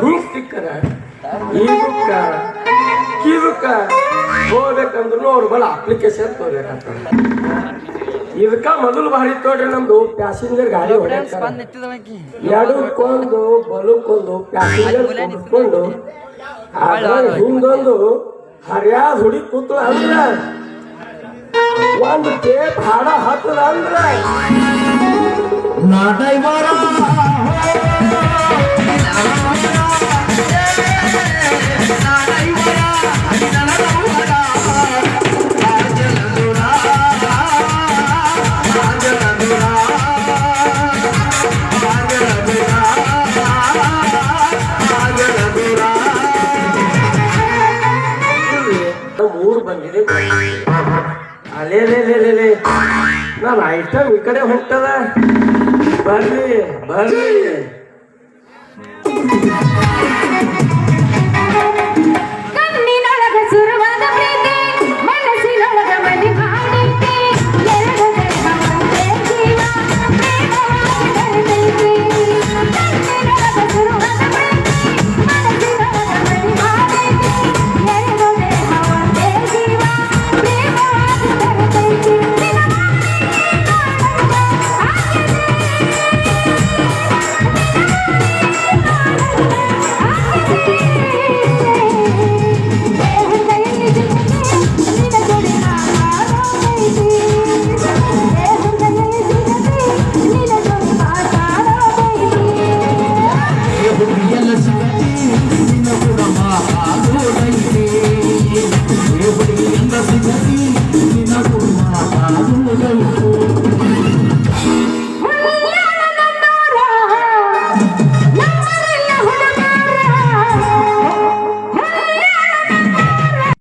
ಹಿಂಗ್ ಸಿಕ್ಕದ ಇದಕ್ಕ ಇದಕ್ಕ ಹೋಗ್ಬೇಕಂದ್ರು ಅವ್ರ ಬಲ ಅಪ್ಲಿಕೇಶನ್ ತೋರ್ಬೇಕಾಗ್ತದೆ ಇದಕ್ಕ ಮೊದಲು ಭಾರಿ ತೋಡ್ರಿ ನಮ್ದು ಪ್ಯಾಸೆಂಜರ್ ಗಾಡಿ ಹೊಡ್ಯಾಕ ಎರಡಕ್ಕೊಂದು ಬಲಕ್ಕೊಂದು ಪ್ಯಾಸೆಂಜರ್ ಕುತ್ಕೊಂಡು ಅದ್ರಾಗ ಹಿಂದೊಂದು ಹರಿಯಾದ ಹುಡಿ ಕೂತು ಅಂದ್ರ ಒಂದು ಟೇಪ್ ಹಾಡ ಹತ್ತದ ಅಂದ್ರ. ಅಲೇ ಲೇ ನಾನು ಐಟಮ್ ಈ ಕಡೆ ಹೊಂಟದ ಬರ್ರಿ ಬರ್ರಿ. الحمد لله